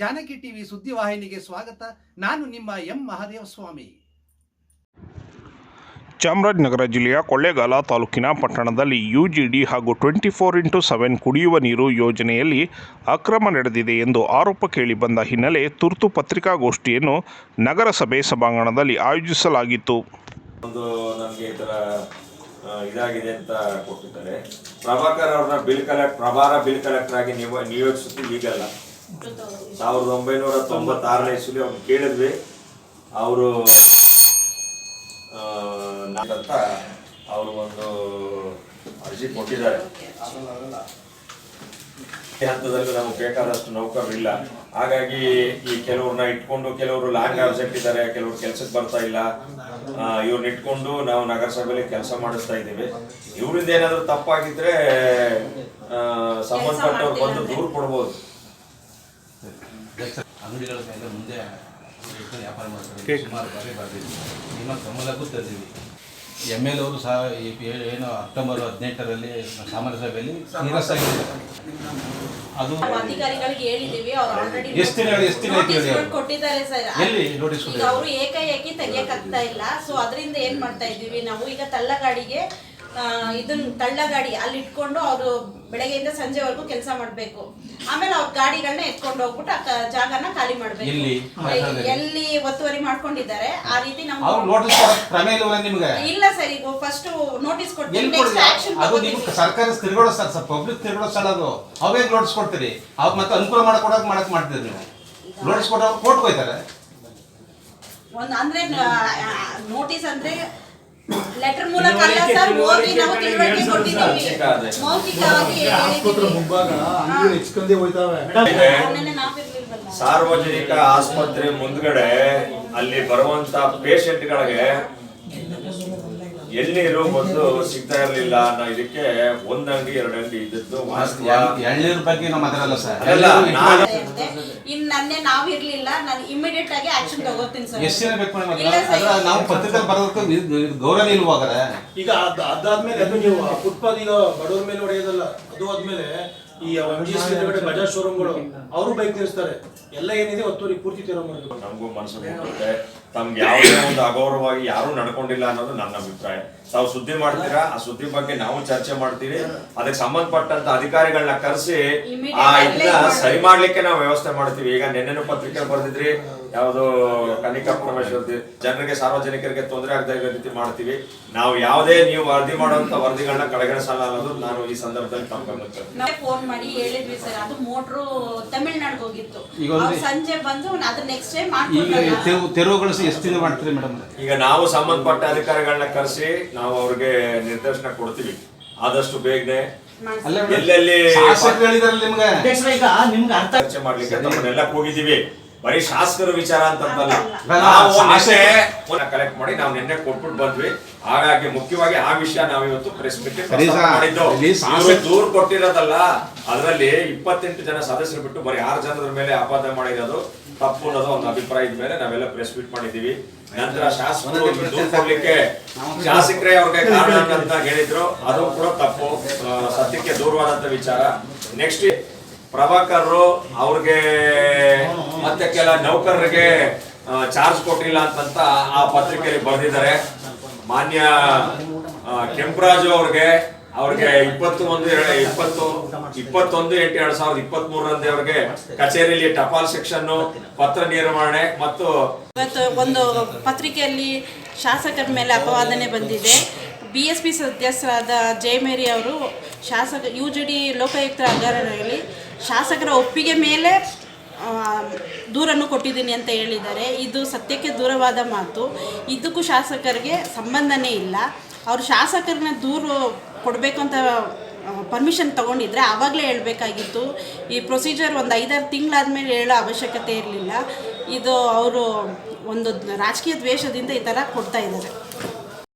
Janaki TV ಸುದ್ದಿವಾಹಿನಿಗೆ ಸ್ವಾಗತ. ನಾನು ನಿಮ್ಮ ಎಂ ಮಹಾದೇವ ಸ್ವಾಮಿ. ಚಾಮರಾಜನಗರ ಜಿಲ್ಲೆಯ ಕೊಳ್ಳೇಗಾಲ ತಾಲೂಕಿನ ಪಟ್ಟಣದಲ್ಲಿ ಯುಜಿಡಿ ಹಾಗೂ ಟ್ವೆಂಟಿ ಫೋರ್ ಇಂಟು ಸೆವೆನ್ ಕುಡಿಯುವ ನೀರು ಯೋಜನೆಯಲ್ಲಿ ಅಕ್ರಮ ನಡೆದಿದೆ ಎಂದು ಆರೋಪ ಕೇಳಿಬಂದ ಹಿನ್ನೆಲೆ ತುರ್ತು ಪತ್ರಿಕಾಗೋಷ್ಠಿಯನ್ನು ನಗರಸಭೆ ಸಭಾಂಗಣದಲ್ಲಿ ಆಯೋಜಿಸಲಾಗಿತ್ತು. ಒಂದು ಈ ಇದಾಗಿದೆ ಅಂತ ಕೊಟ್ಟಿದ್ದಾರೆ. ಪ್ರಭಾಕರ್ ಅವ್ರನ್ನ ಬಿಲ್ ಕಲೆಕ್ಟ್ ಪ್ರಭಾರ ಬಿಲ್ ಕಲೆಕ್ಟರ್ ಆಗಿ ನೀವು ನಿಯೋಜಿಸಿದ್ದು ಈಗಲ್ಲ. ಸಾವಿರದ ಒಂಬೈನೂರ ತೊಂಬತ್ತಾರನೇ ಇಸ್ವಿ ಅವ್ರು ಕೇಳಿದ್ವಿ. ಅವರು ಅಂತ ಅವರು ಒಂದು ಅರ್ಜಿ ಕೊಟ್ಟಿದ್ದಾರೆ. ಈ ಹಂತದಲ್ಲಿ ನಮ್ಗೆ ಬೇಕಾದಷ್ಟು ನೌಕರರಿಲ್ಲ. ಹಾಗಾಗಿ ಈ ಕೆಲವ್ರನ್ನ ಇಟ್ಕೊಂಡು ಕೆಲವರು ಲಾಂಗ್ ಆಬ್ಸೆಂಟ್ ಇದ್ದಾರೆ ಕೆಲವರು ಕೆಲಸಕ್ಕೆ ಬರ್ತಾ ಇಲ್ಲ. ಇವ್ರನ್ನ ಇಟ್ಕೊಂಡು ನಾವು ನಗರಸಭೆಯಲ್ಲಿ ಕೆಲಸ ಮಾಡಿಸ್ತಾ ಇದ್ದೀವಿ. ಇವರಿಂದ ಏನಾದರೂ ತಪ್ಪಾಗಿದ್ರೆ ಸಂಬಂಧಪಟ್ಟವ್ರು ಬಂದು ದೂರು ಕೊಡ್ಬೋದು. ಅಂಗಡಿಗಳ ಮೇಲೆ ಮುಂದೆ ವ್ಯಾಪಾರ ಮಾಡ್ತಾರೆ. ಸುಮಾರು ಬಾರಿ ಬರ್ದಿದ್ವಿ. ನಿಮ್ಮ ಗಮನಕ್ಕೂ ತಂದಿದ್ವಿ ಎಂ ಎಲ್ ಅವರು ಸಹ ಏನು ಅಕ್ಟೋಬರ್ ಹದಿನೆಂಟರಲ್ಲಿ ಸಾಮಾನ್ಯ ಸಭೆಯಲ್ಲಿ ಸೀರಿಯಸ್ ಆಗಿದೆ ಅದು ಅಧಿಕಾರಿಗಳಿಗೆ ಹೇಳಿದೀವಿ ಅವ್ರು ಆಲ್ರೆಡಿ ಎಷ್ಟು ದಿನ ಹೇಳಿ, ಎಷ್ಟು ದಿನ ಆಯ್ತು ಹೇಳಿ ಅವ್ರು? ಕೊಟ್ಟಿದ್ದಾರೆ ಸರ್ ಎಲ್ಲಿ ನೋಟಿಸ್ ಈಗ ಕೊಟ್ಟಿದ್ದಾರೆ? ಅವರು ಏಕಾಏಕಿ ತೆಗಿಯಕ್ಕಾಗ್ತಾ ಇಲ್ಲ ಸೊ ಅದರಿಂದ ಏನ್ ಮಾಡ್ತಾ ಇದ್ದೀವಿ? ನಾವು ಈಗ ತಳ್ಳಗಾಡಿಗೆ ಆ, ತಳ್ಳ ಗಾಡಿ ಅಲ್ಲಿ ಇಟ್ಕೊಂಡು ಅವರು ಬೆಳಗ್ಗೆಯಿಂದ ಸಂಜೆವರೆಗೂ ಕೆಲಸ ಮಾಡ್ಬೇಕು. ಆಮೇಲೆ ಅವ್ರ ಗಾಡಿಗಳನ್ನ ಎತ್ಕೊಂಡು ಹೋಗ್ಬಿಟ್ಟು ಆ ಕ- ಜಾಗನ ಖಾಲಿ ಮಾಡ್ಬೇಕು. ಎಲ್ಲಿ? ಎಲ್ಲಿ ಒತ್ತುವರಿ ಮಾಡ್ಕೊಂಡಿದ್ದಾರೆ ಆ ರೀತಿ ಅವ್ರು ನಮ್ಗೆ ನೋಟಿಸ್ ಕೊಡೋಕೆ ಕ್ರಮ ಇಲ್ವಲ್ಲ ನಿಮ್ಗೆ? ಇಲ್ಲ ಸರ್ ಈಗ ಫಸ್ಟ್ ನೋಟಿಸ್ ಕೊಡ್ತೀವಿ ಎಲ್ಲಿ ನೆಕ್ಸ್ಟ್ ಕೊಡಿ ಆಕ್ಷನ್ ಅದು ನಿಮ್ಗೆ ಸರ್ಕಾರ ತಿರುಗಾಡೋ ಸ್ಥಳ ಸರ್ ಪಬ್ಲಿಕ್ ತಿರುಗಾಡೋ ಸ್ಥಳ ಅದು. ಅವೇಗ್ ನೋಟಿಸ್ ಕೊಡ್ತೀರಿ? ಅವ್ರು ಮತ್ತೆ ಅನುಕೂಲ ಮಾಡ್ಕೊಡಕ್ ಮಾಡಕ್ ಮಾಡ್ತೀರಿ ನೀವು? ನೋಟಿಸ್ ಕೊಟ್ಟವ್ರು ಕೋರ್ಟ್ಗೆ ಹೋಯ್ತಾರೆ ಒಂದ್ ಅಂದ್ರೆ ನೋಟಿಸ್ ಅಂದ್ರೆ ಲೆಟರ್ ಮೂಲಕ ಅಲ್ಲ ಸರ್ ಹೋಗಿ ನಾವು ತಿಳುವಳಿಕೆ ಕೊಟ್ಟಿದ್ದೀವಿ. ಮೌಖಿಕವಾಗಿ ಆಸ್ಪತ್ರೆ ಮುಂಭಾಗ ಅಂಗಡಿ ಹೆಚ್ಕೊಂಡೇ ಹೋಯ್ತಾವೆ ಸಾರ್ವಜನಿಕ ಆಸ್ಪತ್ರೆ ಮುಂದ್ಗಡೆ ಅಲ್ಲಿ ಬರುವಂತ ಪೇಷಂಟ್ಗಳಿಗೆ ಎಳ್ನೀರು ಮೊದಲು ಸಿಗ್ತಾ ಇರಲಿಲ್ಲ ಅನ್ನೋ ಇದಕ್ಕೆ ಒಂದ್ ಅಂಗಡಿ ಎರಡು ಅಂಗಡಿ ಇದ್ದದ್ದು ಎಳ್ನೀರ್ ಬಗ್ಗೆ ನಮ್ಮ ಮಾತಾಡಲ್ಲ ಸರ್. ಇನ್ ನನ್ನೆ ನಾವಿರ್ಲಿಲ್ಲ ನಾನು ಇಮಿಡಿಯೇಟ್ ಆಗಿ ಆಕ್ಷನ್ ತಗೋತೀನಿ ಸರ್ ಎಷ್ಟು ಜನ ಬೇಕು ಮೇಡಮ್ ಇಲ್ಲ ಸರ್. ಅದ್ರ ನಾವು ಪತ್ರಿಕೆಯಲ್ಲಿ ಬರೋದಕ್ಕೆ ಗೌರವ ಇಲ್ವಾಗರೆ ಈಗ ಅದ್ ಅದಾದ್ಮೇಲೆ ಅದು ನೀವು ಫುಟ್ಪಾತ್ ಈಗ ಬಡವರ ಮೇಲೆ ಹೊಡೆಯೋದಲ್ಲ ಅದು ಆದ್ಮೇಲೆ ಈ ಎಂ ಜಿ ಎಸ್ ಕಡೆ ಬಜಾಜ್ ಶೋರೂಮ್ಗಳು ಅವರು ಬೈಕ್ ನಿಲ್ಲಿಸ್ತಾರೆ ಎಲ್ಲ ಏನಿದೆ ಒತ್ತುವರಿ ಪೂರ್ತಿ ತೀರೋ ಮಾಡಬೇಕು ನಮಗೂ ಮನಸ್ಸು ಬರುತ್ತೆ ತಮ್ಗೆ ಯಾವುದೇ ಒಂದು ಅಗೌರವವಾಗಿ ಯಾರು ನಡ್ಕೊಂಡಿಲ್ಲ ಅನ್ನೋದು ನನ್ನ ಅಭಿಪ್ರಾಯ. ತಾವು ಸುದ್ದಿ ಮಾಡ್ತೀರಾ? ಆ ಸುದ್ದಿ ಬಗ್ಗೆ ನಾವು ಚರ್ಚೆ ಮಾಡ್ತೀವಿ. ಅದಕ್ಕೆ ಸಂಬಂಧಪಟ್ಟಂತ ಅಧಿಕಾರಿಗಳನ್ನ ಕರೆಸಿ ಆ ಇದನ್ನ ಸರಿ ಮಾಡ್ಲಿಕ್ಕೆ ನಾವು ವ್ಯವಸ್ಥೆ ಮಾಡ್ತೀವಿ. ಈಗ ನೆನ್ನೆನೂ ಪತ್ರಿಕೆ ಬರೆದಿದ್ರಿ. ಯಾವುದು ಕಲಿಕಾ ಪ್ರವೇಶದಲ್ಲಿ ಜನರಿಗೆ ಸಾರ್ವಜನಿಕರಿಗೆ ತೊಂದರೆ ಆಗದ ಇರೋ ರೀತಿ ಮಾಡ್ತೀವಿ. ನಾವು ಯಾವುದೇ ನೀವು ವರದಿ ಮಾಡುವಂತ ವರದಿಗಳನ್ನ ಕಡೆಗಣಿಸಲ್ಲ ಅನ್ನೋದು ನಾನು ಈ ಸಂದರ್ಭದಲ್ಲಿ ತಮ್ಮ. ನಾವು ಫೋನ್ ಮಾಡಿ ಹೇಳಿದ್ವಿ ಸರ್ ಅದು ಮೋಟ್ರು ತಮಿಳ್ನಾಡಿಗೆ ಹೋಗಿತ್ತು. ಈಗ ಒಂದು- ಅವ್ರು ಸಂಜೆ ಬಂದು ಅದು ನೆಕ್ಸ್ಟ್ ಡೇ ಈಗ ಮಾಡ್ಕೊಡ್ತಾರೆ ತೆರವು ತೆರವುಗೊಳಿಸಿ ಎಷ್ಟು ದಿನ ಮಾಡ್ತೀರಿ ಮೇಡಮ್? ಈಗ ನಾವು ಸಂಬಂಧಪಟ್ಟ ಅಧಿಕಾರಿಗಳನ್ನ ಕರೆಸಿ ನಾವು ಅವ್ರಿಗೆ ನಿರ್ದೇಶನ ಕೊಡ್ತೀವಿ. ಆದಷ್ಟು ಬೇಗನೆ ಅಲ್ಲ ಎಲ್ಲೆಲ್ಲಿ ಶಾಸಕರು ಹೇಳಿದಾರಲ್ಲ ನಿಮ್ಗೆ? ಚರ್ಚೆ ಮಾಡ್ಲಿಕ್ಕೆ ತಮ್ಮನ್ನೆಲ್ಲ ಹೋಗಿದೀವಿ ಬರೀ ಶಾಸಕರ ವಿಚಾರ ಅಂತಂದಲ್ಲ ನಾವು ಕಲೆಕ್ಟ್ ಮಾಡಿ ನಾವು ನಿನ್ನೆ ಕೊಟ್ಬಿಟ್ಟು ಬಂದ್ವಿ. ಹಾಗಾಗಿ ಮುಖ್ಯವಾಗಿ ಆ ವಿಷಯ ನಾವಿವತ್ತು ಪ್ರೆಸ್ ಮೀಟ್ ಸರಿ ಮಾಡಿದ್ದು. ದೂರು ಕೊಟ್ಟಿರೋದಲ್ಲ. ಅದರಲ್ಲಿ ಇಪ್ಪತ್ತೆಂಟು ಜನ ಸದಸ್ಯರು ಬಿಟ್ಟು ಬರೀ ಆರು ಜನರ ಮೇಲೆ ಆಪಾದನೆ ಮಾಡಿರೋದು ತಪ್ಪು ಅನ್ನೋದು ಒಂದು ಅಭಿಪ್ರಾಯದ ಮೇಲೆ ನಾವೆಲ್ಲ ಪ್ರೆಸ್ ಮೀಟ್ ಮಾಡಿದೀವಿ ನಂತರ ಶಾಸಕರು ದೂರು ಕೊಡ್ಲಿಕ್ಕೆ ಶಾಸಕರೇ ಅವ್ರಿಗೆ ಕಾರಣ ಅಂತ ಹೇಳಿದ್ರು. ಅದು ಕೂಡ ತಪ್ಪು. ಆ, ಸತ್ಯಕ್ಕೆ ದೂರವಾದಂತ ವಿಚಾರ. ನೆಕ್ಸ್ಟ್ ಪ್ರಭಾಕರ್ ಅವ್ರಿಗೆ ಮತ್ತೆ ಕೆಲ ನೌಕರರಿಗೆ ಚಾರ್ಜ್ ಕೊಟ್ಟಿಲ್ಲ ಅಂತಂತ ಆ ಪತ್ರಿಕೆಯಲ್ಲಿ ಬರೆದಿದ್ದಾರೆ. ಮಾನ್ಯ ಕೆಂಪರಾಜು ಅವ್ರಿಗೆ ಅವ್ರಿಗೆ ಇಪ್ಪತ್ತು ಒಂದು ಇಪ್ಪತ್ತು, ಇಪ್ಪತ್ತೊಂದು ಎಂಟು ಎರಡ್ ಸಾವಿರದ ಇಪ್ಪತ್ತ್ ಮೂರರಂದೇ ಅವ್ರಿಗೆ ಕಚೇರಿಯಲ್ಲಿ ಟಪಾಲ್ ಸೆಕ್ಷನ್ ಪತ್ರ ನಿರ್ವಹಣೆ ಮತ್ತು ಇವತ್ತು ಒಂದು ಪತ್ರಿಕೆಯಲ್ಲಿ ಶಾಸಕರ ಮೇಲೆ ಅಪವಾದನೆ ಬಂದಿದೆ. ಬಿ ಎಸ್ ಪಿ ಸದಸ್ಯರಾದ ಜಯಮೇರಿ ಅವರು ಶಾಸಕ ಯು ಜಿ ಡಿ ಲೋಕಾಯುಕ್ತ ಹಗರಣದಲ್ಲಿ ಶಾಸಕರ ಒಪ್ಪಿಗೆ ಮೇಲೆ ದೂರನ್ನು ಕೊಟ್ಟಿದ್ದೀನಿ ಅಂತ ಹೇಳಿದ್ದಾರೆ. ಇದು ಸತ್ಯಕ್ಕೆ ದೂರವಾದ ಮಾತು. ಇದಕ್ಕೂ ಶಾಸಕರಿಗೆ ಸಂಬಂಧನೇ ಇಲ್ಲ. ಅವರು ಶಾಸಕರನ್ನ ದೂರು ಕೊಡಬೇಕು ಅಂತ ಪರ್ಮಿಷನ್ ತೊಗೊಂಡಿದ್ರೆ ಆವಾಗಲೇ ಹೇಳಬೇಕಾಗಿತ್ತು. ಈ ಪ್ರೊಸೀಜರ್ ಒಂದು ಐದಾರು ತಿಂಗಳಾದ್ಮೇಲೆ ಹೇಳೋ ಅವಶ್ಯಕತೆ ಇರಲಿಲ್ಲ. ಇದು ಅವರು ಒಂದು ರಾಜಕೀಯ ದ್ವೇಷದಿಂದ ಈ ಥರ ಕೊಡ್ತಾ ಇದ್ದಾರೆ.